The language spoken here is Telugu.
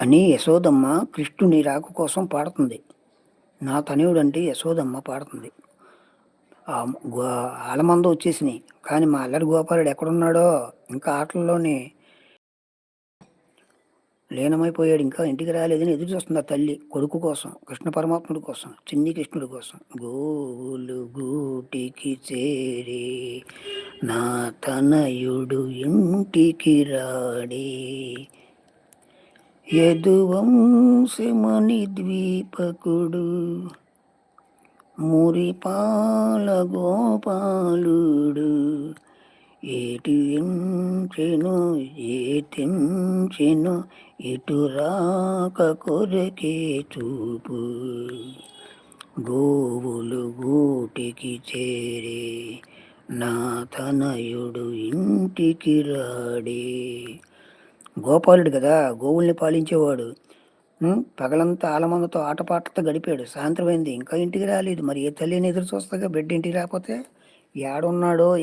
అని యశోదమ్మ కృష్ణుని రాక కోసం పాడుతుంది. నా తనయుడంటే యశోదమ్మ పాడుతుంది. గో ఆలమంద వచ్చేసినాయి. కానీ మా అల్లరి గోపాలుడు ఎక్కడున్నాడో ఇంకా ఆటల్లోనే లీనమైపోయాడు. ఇంకా ఇంటికి రాలేదని ఎదురు చూస్తుంది ఆ తల్లి కొడుకు కోసం కృష్ణ పరమాత్ముడి కోసం చిన్ని కృష్ణుడి కోసం. గోలు గూటికి చేరి నా తనయుడు ఇంటికి రాడే యదువంశముని ద్వీపకుడు మురిపాల గోపాలుడు ఏటి ఎంచెను ఏతించెను ఇటు రాక కొరకే చూపు. గోవులు గూటికి చేరే నా తనయుడు ఇంటికి రాడే గోపాలుడు కదా గోవుల్ని పాలించేవాడు. పగలంతా ఆలమందతో ఆటపాటలతో గడిపాడు. సాయంత్రం అయింది. ఇంకా ఇంటికి రాలేదు. మరి ఏ తల్లిని ఎదురు చూస్తాగా బిడ్డ ఇంటికి రాకపోతే? ఏడున్నాడో